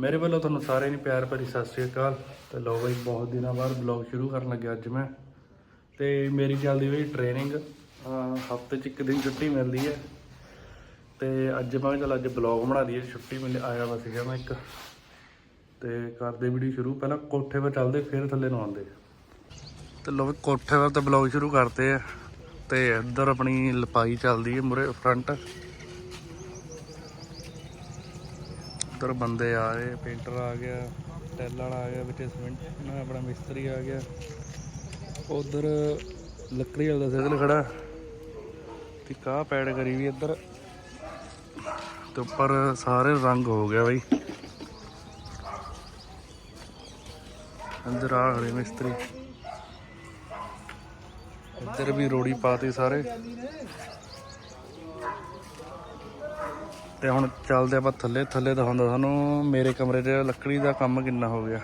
ਮੇਰੇ ਵੱਲੋਂ ਤੁਹਾਨੂੰ ਸਾਰਿਆਂ ਨੂੰ ਪਿਆਰ ਭਰੀ ਸਤਿ ਸ੍ਰੀ ਅਕਾਲ। ਤੇ ਲੋ ਬਈ, ਬਹੁਤ ਦਿਨਾਂ ਬਾਅਦ ਬਲੌਗ ਸ਼ੁਰੂ ਕਰਨ ਲੱਗਿਆ ਅੱਜ ਮੈਂ। ਤੇ ਮੇਰੀ ਚੱਲਦੀ ਹੋਈ ਟ੍ਰੇਨਿੰਗ ਹਫ਼ਤੇ 'ਚ ਇੱਕ ਦਿਨ ਛੁੱਟੀ ਮਿਲਦੀ ਹੈ। ਤੇ ਅੱਜ ਮੈਂ ਕਿਹਾ ਚੱਲ ਅੱਜ ਬਲੌਗ ਬਣਾ ਲਈਏ, ਛੁੱਟੀ ਮਿਲ ਆਇਆ ਵਾ ਸੀਗਾ ਮੈਂ ਇੱਕ। ਤੇ ਕਰਦੇ ਵੀਡੀਓ ਸ਼ੁਰੂ, ਪਹਿਲਾਂ ਕੋਠੇ 'ਤੇ ਚੱਲਦੇ, ਫਿਰ ਥੱਲੇ ਨੂੰ ਆਉਂਦੇ। ਤੇ ਲੋ ਕੋਠੇ 'ਤੇ ਤਾਂ ਬਲੌਗ ਸ਼ੁਰੂ ਕਰਦੇ ਆ। ਤੇ ਇੱਧਰ ਆਪਣੀ ਲਪਾਈ ਚੱਲਦੀ ਹੈ ਮੁਰੇ ਫਰੰਟ ਉੱਧਰ ਬੰਦੇ ਆ ਰਹੇ, ਪੇਂਟਰ ਆ ਗਿਆ, ਟੈਲ ਵਾਲਾ ਆ ਗਿਆ, ਵਿੱਚ ਸਿਮੈਂਟ ਆਪਣਾ ਮਿਸਤਰੀ ਆ ਗਿਆ। ਉਧਰ ਲੱਕੜੀ ਵਾਲਾ ਦਾ ਸਾਈਕਲ ਖੜਾ ਤੇ ਕਾਹ ਪੈੜ ਕਰੀ ਵੀ ਇੱਧਰ। ਤੇ ਉੱਪਰ ਸਾਰੇ ਰੰਗ ਹੋ ਗਿਆ ਬਈ। ਅੰਦਰ ਆ ਖੜੇ ਮਿਸਤਰੀ। ਇੱਧਰ ਵੀ ਰੋੜੀ ਪਾਤੀ ਸਾਰੇ। ਤੇ ਹੁਣ ਚੱਲਦੇ ਆਪਾਂ ਥੱਲੇ ਥੱਲੇ ਦਿਖਾਉਂਦਾ ਸਾਨੂੰ ਮੇਰੇ ਕਮਰੇ 'ਚ ਲੱਕੜੀ ਦਾ ਕੰਮ ਕਿੰਨਾ ਹੋ ਗਿਆ।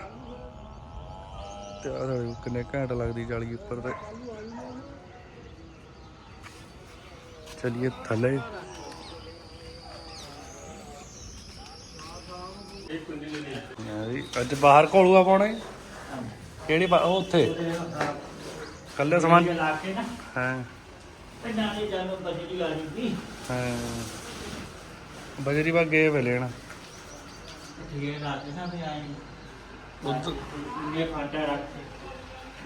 ਤੇ ਆਹ ਦੇਖੋ ਕਿੰਨੇ ਘੈਂਟ ਲੱਗਦੀ ਜਾਲੀ ਉੱਪਰ ਤੇ। ਚਲਿਏ ਥੱਲੇ। ਅੱਜ ਬਾਹਰ ਘੋਲੂਆ ਪਾਉਣਾ? ਕਿਹੜੀ ਬਾ- ਉਹ ਉੱਥੇ। ਕੱਲੇ ਸਮਾਨ। ਲਾ ਕੇ ਨਾ। ਹਾਂ। ਤੇ ਨਾਲੇ ਜਾਨੋ ਬਜਰੀ ਲਾਣੀ ਸੀ। ਹਾਂ। ਬਜਰੀ ਬਾ ਗਏ ਵੇ ਲੈਣ ਠੀਕ ਕੇ ਨਾ ਵੀ ਆਏ ਉੱਧ ਇਹ ਫਾਟਾ ਰੱਖ ਕੇ।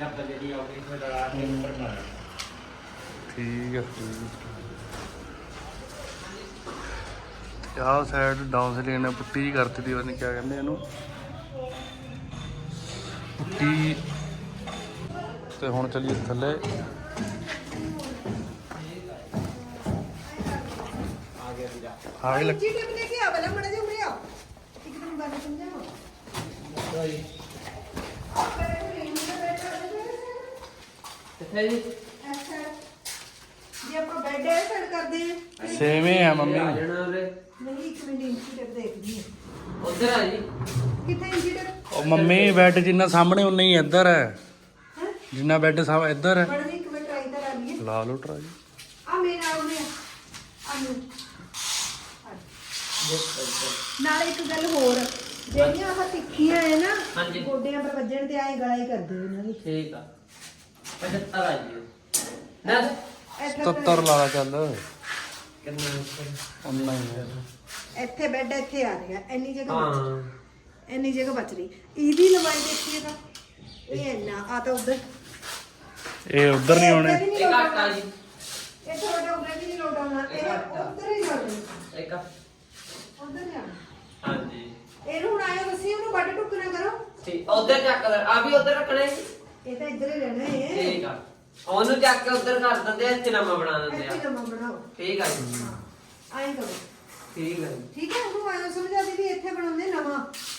ਜਦ ਬਜਰੀ ਆਉਗੀ ਫਿਰ ਲਾ ਕੇ ਉੱਪਰ ਮਾਰ ਠੀਕ ਹੈ ਆਹ ਸਾਈਡ ਡਾਊਨ ਸਾਈਡ ਨੇ ਪੁੱਟੀ ਕਰਤੀ ਦੀ ਉਹਨੇ ਕਿਆ ਕਹਿੰਦੇ ਇਹਨੂੰ। ਪੁੱਟੀ। ਤੇ ਹੁਣ ਚੱਲੀਏ ਥੱਲੇ। ਆ ਗਿਆ ਜੀ ਟਿਪ ਲੈ ਕੇ ਆ ਵਾਲਾ ਮੜਾ ਜਿਹਾ ਉਰੇ ਆ ਇੱਕ ਦਿਨ ਗੱਲ ਸਮਝਾਓ। ਕਿੱਥੇ ਜੀ? ਅੱਛਾ। ਜੇ ਆਪਾਂ ਬੈੱਡ ਐ ਸੈੱਟ ਕਰਦੇ ਆ ਸੇਵੇਂ ਆ ਮੰਮੀ। ਜਾਣਾ ਉਹਦੇ ਨਹੀਂ ਇੱਕ ਮਿੰਟ ਇੰਚੀ ਟਿਪ ਦੇਖਦੀ ਆ ਉਧਰ ਆ ਜੀ। ਕਿੱਥੇ ਇੰਚੀ ਟਿਪ? ਉਹ ਮੰਮੀ ਬੈੱਡ ਜਿੰਨਾ ਸਾਹਮਣੇ ਉਨਾ ਹੀ ਇੱਧਰ ਹੈ। ਹੈ? ਜਿੰਨਾ ਬੈੱਡ ਸਾਹ ਇੱਧਰ ਹੈ। ਮੜਾ ਜੀ ਇੱਕ ਮਿੰਟ ਟਰਾਈ ਤਾਂ ਕਰ ਲਈਏ ਲਾ ਲਓ ਟਰਾਈ। ਆ ਮੇਰਾ ਉਹਨੇ ਆ। ਨੂੰ ਨਾਲ ਇੱਕ ਗੱਲ ਹੋਰ ਜਿਹੜੀਆਂ ਆਹ ਤਿੱਖੀਆਂ ਹੈ ਨਾ ਹਾਂਜੀ। ਗੋਡਿਆਂ ਪਰ ਵੱਜਣ ਤੇ ਐਂ ਗਲਾ ਹੀ ਕਰਦੇ ਇਹਨਾਂ ਦੀ ਠੀਕ ਆ। 75 ਆ ਜੀ ਨਾ। ਇੱਥੇ 77 ਲਾ ਲਾ ਚੱਲ। ਕਿੰਨਾ ਉੱਪਰ? ਉਨਾ ਹੀ ਹੈ। ਇੱਥੇ ਬੈੱਡ ਇੱਥੇ ਆ ਰਿਹਾ ਇੰਨੀ ਜਗ੍ਹਾ ਬਚ ਹਾਂ। ਇੰਨੀ ਜਗ੍ਹਾ ਬਚ ਰਹੀ। ਇਹਦੀ ਲੰਬਾਈ ਦੇਖੀਏ ਤਾਂ ਇਹ ਇੰਨਾ ਆ ਤਾਂ ਉਧਰ। ਇਹ ਉਧਰ ਨਹੀਂ ਹੋਣੇ। ਇੱਕ ਘੱਟ ਆ ਜੀ। ਇਹ ਤੁਹਾਡਾ ਉਧਰ ਵੀ ਨਹੀਂ ਲੋਟ ਆਉਣਾ ਇਹ ਉਧਰ ਹੀ ਜਾਣਾ ਇੱਕ ਆ। ਉਧਰ ਜਾਣਾ ਹਾਂਜੀ। ਇਹਨੂੰ ਹੁਣ ਆਇਆ ਤੁਸੀਂ ਉਹਨੂੰ ਵੱਡ ਟੁੱਕ ਨਾ ਕਰੋ। ਠੀਕ ਉਧਰ ਚੱਕ ਲੈ। ਆ ਵੀ ਉਧਰ ਰੱਖਣਾ ਹੈ ਇਹ ਤਾਂ ਇੱਧਰ ਹੀ ਰਹਿਣਾ। ਹੈ ਠੀਕ ਆ। ਉਹਨੂੰ ਚੱਕ ਕੇ ਉਧਰ ਕਰ ਦਿੰਦੇ ਆ ਇੱਥੇ ਨਵਾਂ ਬਣਾ ਦਿੰਦੇ ਆ। ਇੱਥੇ ਨਵਾਂ ਬਣਾਓ। ਠੀਕ ਆ ਜੀ। ਆਏ ਕਰੋ। ਠੀਕ ਆ ਜੀ। ਠੀਕ ਹੈ ਉਹਨੂੰ ਆਇਆ ਸਮਝਾ ਦੀ ਵੀ ਇੱਥੇ ਬਣਾਉਂਦੇ ਨਵਾਂ।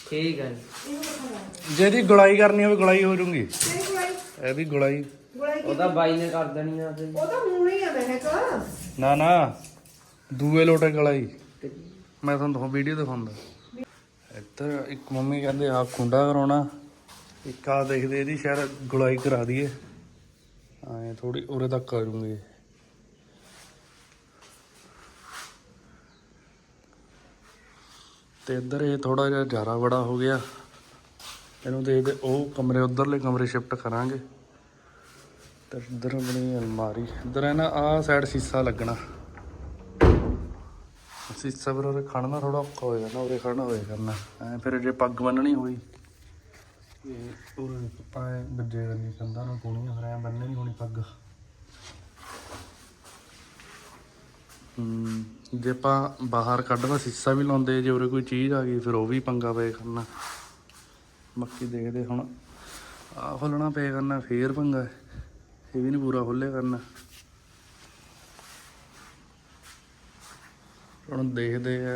ਠੀਕ ਆ ਜੀ। ਇਹਨੂੰ ਰੱਖਣਾ ਜਿਹਦੀ ਗੁਲਾਈ ਕਰਨੀ ਹੋਵੇ ਗੁਲਾਈ ਹੋ ਜੂਗੀ। ਤੇਰੀ ਗੁਲਾਈ? ਇਹਦੀ ਗੁਲਾਈ। ਗੁਲਾਈ ਉਹਦਾ ਬਾਈ ਨੇ ਕਰ ਦੇਣੀ ਆ ਤੇ ਉਹ ਤਾਂ ਹੁਣ ਹੀ ਆ ਮੈਂ ਕਹਾ ਨਾ ਨਾ। ਦੂਏ ਲੋਟੇ ਗੁਲਾਈ। ਮੈਂ ਤੁਹਾਨੂੰ ਦਿਖਾਉਂ ਵੀਡੀਓ ਦਿਖਾਉਂਦਾ। ਇੱਧਰ ਇੱਕ ਮੰਮੀ ਕਹਿੰਦੇ ਆ ਖੁੰਡਾ ਕਰਾਉਣਾ। ਇੱਕ ਆ ਦੇਖਦੇ, ਇਹਦੀ ਸ਼ਾਇਦ ਗੁਲਾਈ ਕਰਾ ਦਈਏ। ਐ ਥੋੜੀ ਉਰੇ ਤੱਕ ਕਰੂੰਗੇ ਤੇ ਇੱਧਰ ਇਹ ਥੋੜਾ ਜਿਹਾ ਜ਼ਾਰਾ ਬੜਾ ਹੋ ਗਿਆ। ਇਹਨੂੰ ਦੇਖਦੇ, ਉਹ ਕਮਰੇ, ਉਧਰਲੇ ਕਮਰੇ ਸ਼ਿਫਟ ਕਰਾਂਗੇ। ਤੇ ਇੱਧਰ ਬਣੀ ਅਲਮਾਰੀ। ਇੱਧਰ ਹੈ ਨਾ, ਆਹ ਸਾਈਡ ਸੀਸਾ ਲੱਗਣਾ। ਸੀਸਾ ਫਿਰ ਉਰੇ ਖੜਨਾ ਥੋੜਾ ਔਖਾ ਹੋ ਜਾਣਾ ਉਰੇ ਖੜਨਾ ਹੋਏ ਕਰਨਾ। ਐ ਫਿਰ ਜੇ ਪੱਗ ਬੰਨਣੀ ਹੋਈ ਇਹ ਉਰੇ ਪਾਏ ਬੱਜੇ ਕਰਨੀ ਕੰਧਾਂ ਨੂੰ ਕੋਣੀਆਂ ਫਿਰ ਐ ਬੰਨਣੀ ਹੋਣੀ ਪੱਗ। ਹਮ, ਜੇ ਆਪਾਂ ਬਾਹਰ ਕੱਢਣਾ ਸੀਸਾ ਵੀ ਲਾਉਂਦੇ ਜੇ ਉਰੇ ਕੋਈ ਚੀਜ਼ ਆ ਗਈ ਫਿਰ ਉਹ ਵੀ ਪੰਗਾ ਪਏ ਕਰਨਾ। ਮੱਕੀ ਦੇਖਦੇ ਹੁਣ ਆ ਖੋਲਣਾ ਪਏ ਕਰਨਾ ਫੇਰ ਪੰਗਾ ਇਹ ਵੀ ਨਹੀਂ ਪੂਰਾ ਖੋਲੇ ਕਰਨਾ। ਹੁਣ ਦੇਖਦੇ ਆ।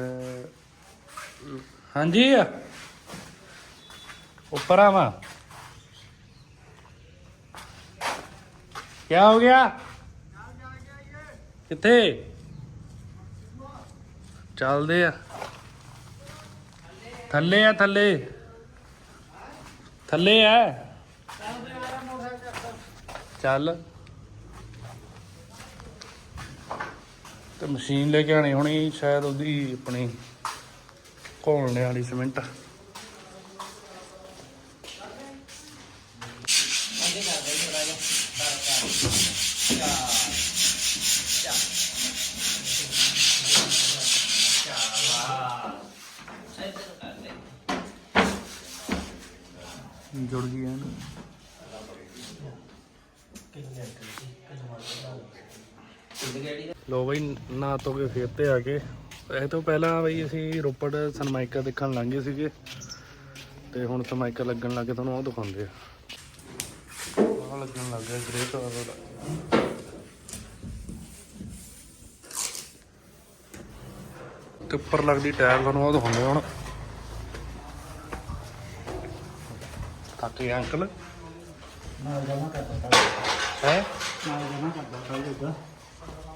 ਹਾਂਜੀ। ਉੱਪਰ ਆਵਾ ਕੀ ਹੋ ਗਿਆ? ਕਿੱਥੇ? ਚੱਲਦੇ ਆ। ਥੱਲੇ ਆ, ਥੱਲੇ। ਥੱਲੇ ਆ। ਚੱਲ। ਤੇ ਮਸ਼ੀਨ ਲੈ ਕੇ ਆਣੀ ਹੋਣੀ ਸ਼ਾਇਦ ਉਹਦੀ ਆਪਣੀ ਘੋਲਣੇ ਵਾਲੀ ਸਿਮੈਂਟ। ਜੁੜ ਗਈ ਹੈ ਨਾ ਕਿੰਨੇ ਅੰਕਲ ਜੀ ਕਦੋਂ ਲੋ ਬਈ ਨਾ ਤੋਂ ਕੇ ਫੇਰ ਤੇ ਆ ਕੇ ਇਹ ਤੋਂ ਪਹਿਲਾਂ ਬਈ ਅਸੀਂ ਰੋਪੜ ਸਨਮਾਈਕਾ ਦੇਖਣ ਲੰਘੇ ਸੀਗੇ। ਤੇ ਹੁਣ ਸਨਮਾਈਕਾ ਲੱਗਣ ਲੱਗੇ ਤੁਹਾਨੂੰ ਉਹ ਦਿਖਾਉਂਦੇ ਆ। ਆਹ ਲੱਗਣ ਲੱਗ ਗਿਆ ਗ੍ਰੇ ਕਲਰ ਦਾ। ਤੇ ਉੱਪਰ ਲੱਗਦੀ ਟਾਇਰ ਤੁਹਾਨੂੰ ਉਹ ਦਿਖਾਉਂਦੇ ਹੁਣ। ਗਏ ਅੰਕਲ? ਨਾਲ ਜਮਾ ਕਰਦਾ ਹੈ? ਨਾਲ ਜਮਾ ਕਰਦਾ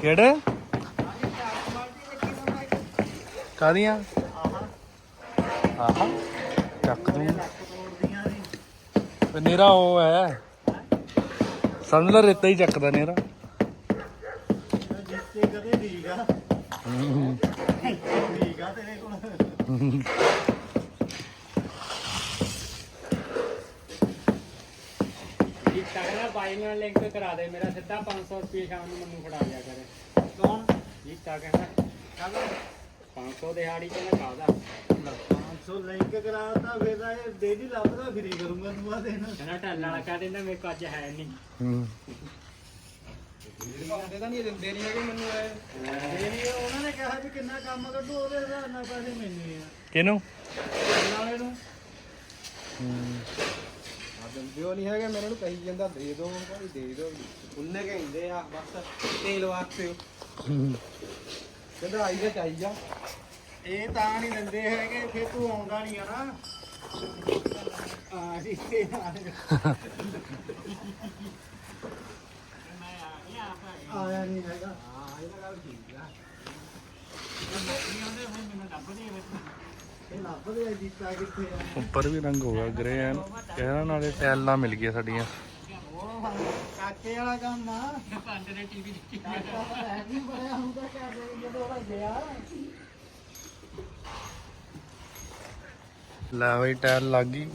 ਕਿਹੜੇ? ਕਾਦੀਆਂ ਆਹਾ ਚੱਕ ਦੂੰ। ਤੇ ਨੇਰਾ ਉਹ ਹੈ। ਲੈ ਰੇਤਾ ਹੀ ਚੱਕਦਾ ਨੇਰਾ। ਜਿੱਤੇ ਕਦੇ ਠੀਕ ਆ। ਠੀਕ ਆ ਤੇਰੇ ਕੋਲ। ਤਗੜਾ ਬਾਈ ਨਾਲ ਲਿੰਕ ਕਰਾ ਦੇ ਮੇਰਾ ਸਿੱਧਾ 500 ਰੁਪਏ ਸ਼ਾਮ ਨੂੰ ਮੈਨੂੰ ਫੜਾ ਦਿਆ ਕਰੇ। ਕੌਣ? ਜੀ ਤਾਂ ਕਹਿੰਦਾ? ਕਾਹਦਾ 500 ਦਿਹਾੜੀ ਤੇ ਮੈਂ ਖਾਦਾ। 500 ਲਿੰਕ ਕਰਾਤਾ ਫਿਰ ਇਹ ਡੇਲੀ ਲੱਭਦਾ ਫਰੀ ਕਰੂੰਗਾ ਤੂੰ ਆ ਦੇਣਾ ਕਹਿੰਦਾ ਢੱਲ ਵਾਲਾ ਕਹਿ ਦਿੰਦਾ ਮੇਰੇ ਕੋਲ ਅੱਜ ਹੈ ਨਹੀਂ ਹੂੰ। ਪਾਉਂਦੇ ਤਾਂ ਨਹੀਂ ਦਿੰਦੇ ਨਹੀਂ ਹੈਗੇ ਮੈਨੂੰ ਇਹ। ਉਹਨਾਂ ਨੇ ਕਿਹਾ ਵੀ ਕਿੰਨਾ ਕੰਮ ਕੱਢੋ ਉਹਦੇ ਹਿਸਾਬ ਨਾਲ ਪੈਸੇ ਮਿਲਨੇ ਆ। ਕਿਹਨੂੰ? ਕਰਨ ਵਾਲੇ ਨੂੰ। ਦਿੰਦੇ ਉਹ ਨਹੀਂ ਹੈਗੇ ਮੇਰੇ ਨੂੰ ਕਹੀ ਜਾਂਦਾ, ਦੇ ਦੋ ਭਾਈ ਦੇ ਦੋ। ਉਹਨੇ ਕਹਿੰਦੇ ਆ, ਬਸ ਤੇਲ ਵਾਸਤੇ। ਕਹਿੰਦਾ, ਆਈ ਜਾ, ਚਾਈ ਜਾ। ਇਹ ਤਾਂ ਨਹੀਂ ਦਿੰਦੇ ਹੈਗੇ, ਫਿਰ ਤੂੰ ਆਉਂਦਾ ਨਹੀਂ ਆ ਨਾ। ਆ ਜਿੱਤੇ ਆਇਆ ਨਹੀਂ ਹੈਗਾ। ਹਾਂ, ਇਹ ਗੱਲ ਠੀਕ ਆ। ਇਹ ਲੱਭਦੇ ਆ ਜੀਤਾ ਕਿੱਥੇ ਆ ਉੱਪਰ ਵੀ ਰੰਗ ਹੋ ਗਿਆ ਗ੍ਰੇ ਐਨ। ਕਹਿਣਾ ਨਾਲੇ ਟੈਲਾਂ ਮਿਲ ਗਈਆਂ ਸਾਡੀਆਂ। ਕਾਕੇ ਵਾਲਾ ਕੰਮ ਆ। ਪੰਜ ਨੇ ਟੀਵੀ ਦੇਖੀ ਕਾਕਾ ਤਾਂ ਹੈ ਨਹੀਂ ਬੜਿਆ ਹੁੰਦਾ ਕਰਦੇ ਜਦੋਂ ਉਹ ਗਿਆ ਲੈ ਬਈ ਟਾਇਰ ਲੱਗ ਗਈ।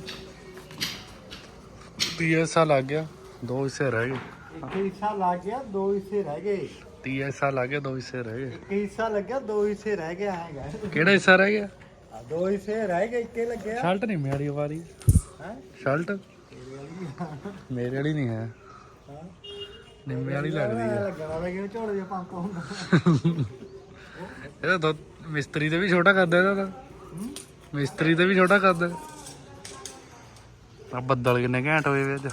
ਤੀਐਸਾ ਲੱਗ ਗਿਆ ਦੋ ਹਿੱਸੇ ਰਹਿ ਗਏ। ਇੱਕ ਹਿੱਸਾ ਲੱਗ ਗਿਆ ਦੋ ਹਿੱਸੇ ਰਹਿ ਗਏ। ਤੀਐਸਾ ਲੱਗ ਗਿਆ ਦੋ ਹਿੱਸੇ ਰਹਿ ਗਏ। ਇੱਕ ਹਿੱਸਾ ਲੱਗਿਆ ਦੋ ਹਿੱਸੇ ਰਹਿ ਗਿਆ ਹੈਗਾ ਕਿਹੜਾ ਹਿੱਸਾ ਰਹਿ ਗਿਆ? ਆ, ਦੋ ਹਿੱਸੇ ਰਹਿ ਗਏ ਇੱਕੇ ਲੱਗਿਆ। ਸ਼ਰਟ ਨਹੀਂ ਮੇਰੀ ਵਾਰੀ। ਹੈ? ਸ਼ਰਟ? ਮੇਰੇ ਵਾਲੀ ਨਹੀਂ ਹੈ। ਨਿੰਮੇ ਵਾਲੀ ਲੱਗਦੀ ਹੈ। ਲੱਗਣਾ ਵਾ ਕਿ ਝੋਲੇ ਜਿਹਾ ਪੰਪ ਹੁੰਦਾ ਇਹਦਾ ਮਿਸਤਰੀ ਤੇ ਵੀ ਛੋਟਾ ਕਰਦਾ ਇਹਦਾ ਤਾਂ। ਮਿਸਤਰੀ ਤੇ ਵੀ ਛੋਟਾ ਕਰਦਾ ਆ ਬੱਦਲ ਕਿੰਨੇ ਘੈਂਟ ਹੋਏ ਵੇ ਅੱਜ।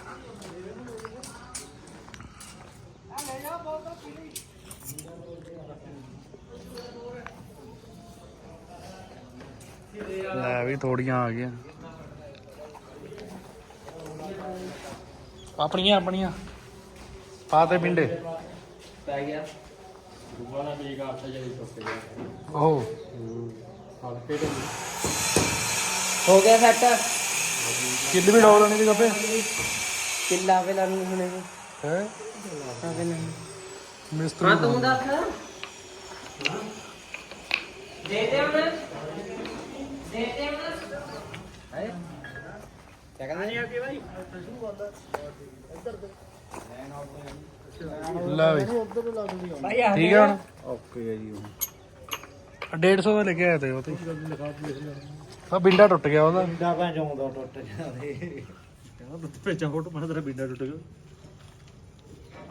ਲੈ ਵੀ ਥੋੜੀਆਂ ਆ ਗਈਆਂ। ਆਪਣੀਆਂ ਆਪਣੀਆਂ। ਪਾ ਤੇ ਪਿੰਡੇ। ਪੈ ਗਿਆ। ਦੁਬਾਰਾ ਵੀ ਗਾਫਾ ਜਿਹੜੀ ਟੁੱਟ ਗਿਆ। ਉਹ ਹਲਕੇ ਤੇ ਹੋ ਗਿਆ ਸੈੱਟ? ਕਿੱਲ ਵੀ ਡੋਲ ਲੈਣੀ ਦੀ ਗੱਪੇ ਕਿੱਲਾ ਵੇ ਲਰਨ ਹੁਣੇ। ਹੈ? ਆਵੇ ਨਹੀਂ ਮਿਸਤਰੀ ਹਾਂ ਤੂੰ ਦੱਸ। ਦੇ ਦੇ ਹੁਣ। ਲੈ ਵੀ ਉਧਰ ਨੂੰ ਲੱਗਦੀ ਆ ਭਾਈ ਆ ਠੀਕ ਹੈ ਹੁਣ? ਓਕੇ ਹੈ ਜੀ ਉਹ 150 ਦਾ ਲਿਖਿਆ ਤੇ ਉਹ ਤੇ। ਆ ਬਿੰਡਾ ਟੁੱਟ ਗਿਆ ਉਹਦਾ। ਬਿੰਡਾ ਭੈਣ ਚੋਂ ਟੁੱਟ ਜਾਂਦੇ ਕਹਿੰਦਾ ਦੁੱਧ ਭੇਜਾਂ ਫੋਟੋ ਮੈਂ ਤੇਰਾ ਬਿੰਡਾ ਟੁੱਟ ਗਿਆ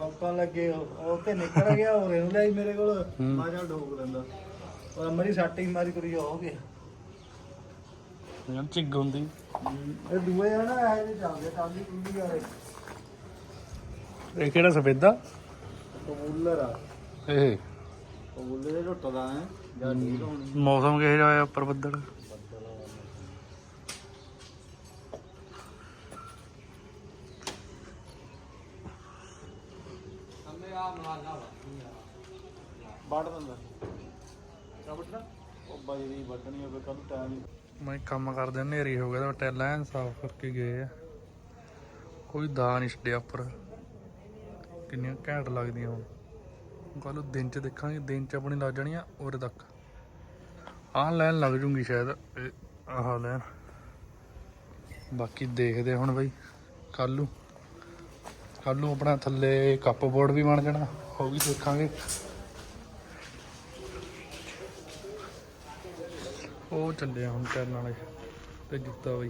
ਆਪਾਂ ਲੱਗੇ ਉਹ। ਤੇ ਨਿਕਲ ਗਿਆ ਹੋਰ ਇਹਨੂੰ ਲਈ ਮੇਰੇ ਕੋਲ। ਮੈਂ ਚੱਲ ਢੋਕ ਲੈਂਦਾ। ਪਰ ਮੇਰੀ ਸੱਟ ਹੀ ਮਾਰੀ ਕੁੜੀ ਹੋ ਗਿਆ ਯਾਰ ਝਿੱਗ ਹੁੰਦੀ। ਇਹ ਦੂਏ ਆ ਨਾ ਇਹ ਜਿਹੇ ਚੱਲਦੇ ਟਾਲੀ ਕੁੰਡੀ ਵਾਲੇ। ਇਹ ਕਿਹੜਾ ਸਫੇਦਾ? ਕਬੂਲਰ ਆ। ਇਹ। ਕਬੂਲਰ ਦੇ ਟੁੱਟਦਾ ਹੈ ਜਾਂ ਠੀਕ ਹੋਣੀ। ਮੌਸਮ ਕਿਹੋ ਜਿਹਾ ਹੋਇਆ ਉੱਪਰ ਬੱਦਲ? ਹਮੇ ਆ ਮਲਾਲਾ ਵਾ। ਵੱਢ ਦਿੰਦਾ। ਕਾ ਵੱਢਣਾ ਉਹ ਬਾਈ ਦੀ ਵੱਢਣੀ ਹੋਵੇ ਕੱਲ ਟਾਈਮ ਮੈਂ ਕੰਮ ਕਰਦੇ ਹਨੇਰੀ ਹੋ ਗਿਆ ਤਾਂ ਟੈਲਾਂ ਐਨ ਸਾਫ਼ ਕਰਕੇ ਗਏ ਆ। ਕੋਈ ਦਾ ਨਹੀਂ ਛੱਡਿਆ ਉੱਪਰ। ਕਿੰਨੀਆਂ ਘੈਂਟ ਲੱਗਦੀਆਂ ਹੁਣ। ਕੱਲ ਦਿਨ ਚ ਦੇਖਾਂਗੇ, ਦਿਨ ਚ ਆਪਣੀ ਲੱਗ ਜਾਣੀ ਆ, ਉਰੇ ਤੱਕ। ਆਹ ਲੈਣ ਲੱਗ ਜੂਗੀ ਸ਼ਾਇਦ, ਇਹ ਆਹ ਲੈਣ। ਬਾਕੀ ਦੇਖਦੇ ਹੁਣ ਬਈ ਕੱਲ ਨੂੰ। ਕੱਲ ਨੂੰ ਆਪਣਾ ਥੱਲੇ ਕੱਪ ਬੋਰਡ ਵੀ ਬਣ ਜਾਣਾ, ਉਹ ਵੀ ਦੇਖਾਂਗੇ। ਉਹ ਚੱਲਿਆ ਹੁਣ ਟੈਲ ਵਾਲੇ ਤੇ ਜੁੱਤਾ ਬਈ।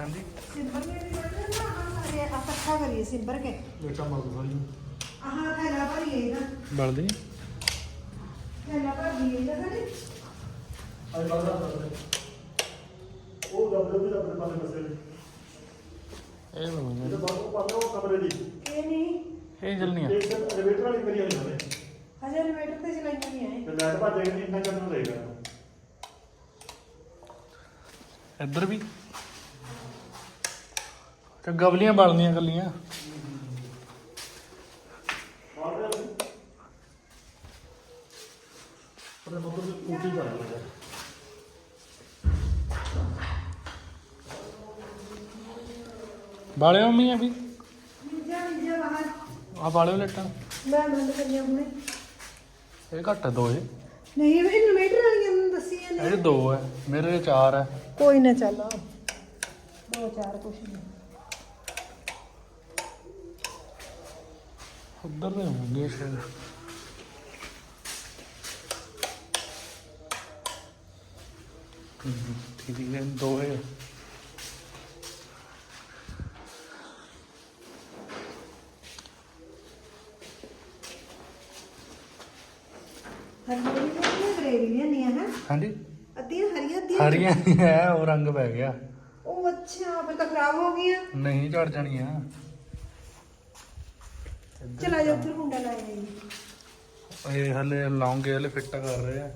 ਹਾਂਜੀ। ਸਿੰਬਰ ਵੀ ਬਣ ਨਾ ਸਾਰੇ ਆ ਇਕੱਠਾ ਕਰੀਏ ਸਿੰਬਰ ਕੇ। ਬੇਟਾ ਮਾਰ ਸਾਰੀ ਆਹ ਥੈਲਾ ਭਰੀਏ ਨਾ ਬਲਦੀ। ਥੈਲਾ ਭਰੀਏ ਨਾ ਸਾਡੇ ਅੱਜ ਬਾਅਦ ਉਹ ਦਬਲੇ ਵੀ ਦਬਲੇ ਪਾਸੇ ਮਸੇ ਇਹ ਬਣੂਗੀ ਬਾਬੂ ਪਾਸੇ ਉਹ ਕਮਰੇ ਦੀ। ਇਹ ਨਹੀਂ। ਇਹ ਚੱਲਣੀ ਆ। ਇੱਕ ਐਲੀਵੇਟਰ ਵਾਲੀ ਕਰੀ ਹੋਈ ਉਹਨੇ ਹਜੇ ਇਨਵੇਟਰ ਤੇ ਚਲਾਈਆਂ ਨਹੀਂ ਆਏ ਤੇ ਲਾਈਟ ਭੱਜੇਗੀ ਇੰਨਾ ਕਰਨ ਦੇਗਾ ਇੱਧਰ ਵੀ। ਤੇ ਗਵਲੀਆਂ ਬਲਦੀਆਂ ਕੱਲੀਆਂ ਪਰ ਮੋਟਰ ਦੀ ਕੁੱਟੀ ਕਰ ਲਿਆ ਬਾਲਿਓ ਮੰਮੀ ਆ ਵੀ? ਨਿੱਜਾ ਨਿੱਜਾ ਬਾਹਰ। ਆ ਬਾਲਿਓ ਲੈਟਾਂ ਮੈਂ ਬੰਦ ਕਰੀਆਂ ਹੁਣੇ। ਇਹ ਘੱਟ ਆ ਦੋ ਇਹ। ਨਹੀਂ ਇਹ ਇਨਵੇਟਰ ਵਾਲੀਆਂ ਨੂੰ ਦੱਸੀਆਂ ਨੇ ਇਹ ਦੋ ਹੈ ਮੇਰੇ ਚ ਚਾਰ ਹੈ ਕੋਈ ਨਾ ਚੱਲੋ ਦੋ ਚਾਰ ਕੁਛ ਨਹੀਂ। ਉੱਧਰ ਦੇ ਹੋਣਗੇ ਸ਼ਾਇਦ। ਠੀਕ ਹੈ ਦੋ ਹੈ ਹਰੀਆਂ ਵੀ ਗਰੇਵੀ ਲਿਆਂਦੀਆਂ ਹੈ? ਹਾਂਜੀ। ਅੱਧੀਆਂ ਹਰੀਆਂ ਅੱਧੀਆਂ ਹਰੀਆਂ ਨਹੀਂ ਹੈ ਉਹ ਰੰਗ ਪੈ ਗਿਆ। ਉਹ ਅੱਛਾ ਫਿਰ ਤਾਂ ਖਰਾਬ ਹੋ ਗਈਆਂ। ਨਹੀਂ ਝੜ ਜਾਣੀਆਂ। ਚਲਾ ਜਾ ਉੱਧਰ ਮੁੰਡਾ ਲਾਇਆ ਇਹ ਹਲੇ ਲਾਉਂਗੇ ਹਲੇ ਫਿੱਟ ਕਰ ਰਹੇ ਆ।